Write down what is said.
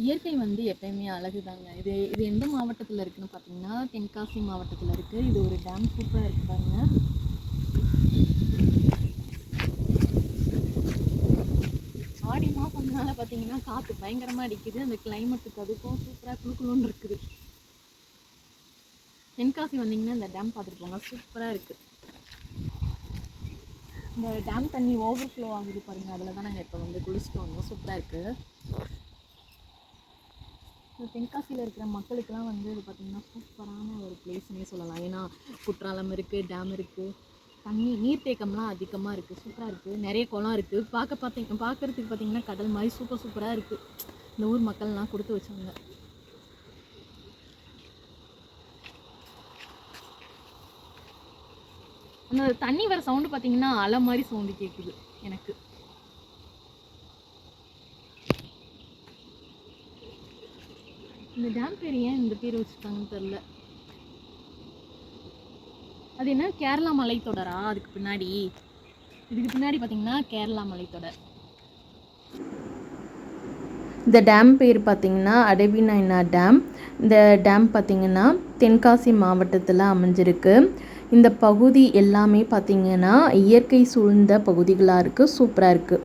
இயற்கை வந்து எப்பயுமே அழகு தாங்க இது இது எந்த மாவட்டத்தில் இருக்குன்னு பார்த்தீங்கன்னா தென்காசி மாவட்டத்தில் இருக்குது இது ஒரு டேம் சூப்பராக இருக்கு பாருங்க. ஆடி மாதம்னால பார்த்தீங்கன்னா காற்று பயங்கரமாக அடிக்குது. அந்த கிளைமேட்டுக்கு அதுக்கும் சூப்பராக குளுக்குளுன்னு இருக்குது. தென்காசி வந்தீங்கன்னா இந்த டேம் பார்த்துட்டு போங்க. சூப்பராக இருக்குது இந்த டேம் தண்ணி ஓவர்ஃப்ளோ ஆகுது பாருங்கள் அதில் தான் நாங்கள் இப்போ வந்து குளிச்சுட்டு வந்தோம். சூப்பராக இருக்குது தென்காசியில் இருக்கிற மக்களுக்கெல்லாம் வந்து இது பார்த்திங்கன்னா சூப்பரான ஒரு பிளேஸ்னே சொல்லலாம். ஏன்னா குற்றாலம் இருக்குது டேம் இருக்குது தண்ணி நீர்த்தேக்கம்லாம் அதிகமாக இருக்குது சூப்பராக இருக்குது நிறைய குளம் இருக்குது பார்க்க பார்த்தீங்க பார்க்குறதுக்கு பார்த்தீங்கன்னா கடல் மாதிரி சூப்பர் சூப்பராக இருக்குது இந்த ஊர் மக்கள்லாம் கொடுத்து வச்சாங்க. அந்த தண்ணி வர சவுண்டு பார்த்திங்கன்னா அலை மாதிரி சவுண்டு கேட்குது எனக்கு. இந்த டேம் பேர் ஏன் இந்த பேர் வச்சுருக்காங்கன்னு தெரில அது என்ன? கேரளா மலைத்தொடரா? அதுக்கு பின்னாடி. இதுக்கு பின்னாடி பார்த்தீங்கன்னா கேரளா மலைத்தொடர். இந்த டேம் பேர் பார்த்திங்கன்னா அடவிநயனா டேம் இந்த டேம் பார்த்திங்கன்னா தென்காசி மாவட்டத்தில் அமைஞ்சிருக்கு. இந்த பகுதி எல்லாமே பார்த்திங்கன்னா இயற்கை சூழ்ந்த பகுதிகளாக இருக்குது சூப்பராக இருக்குது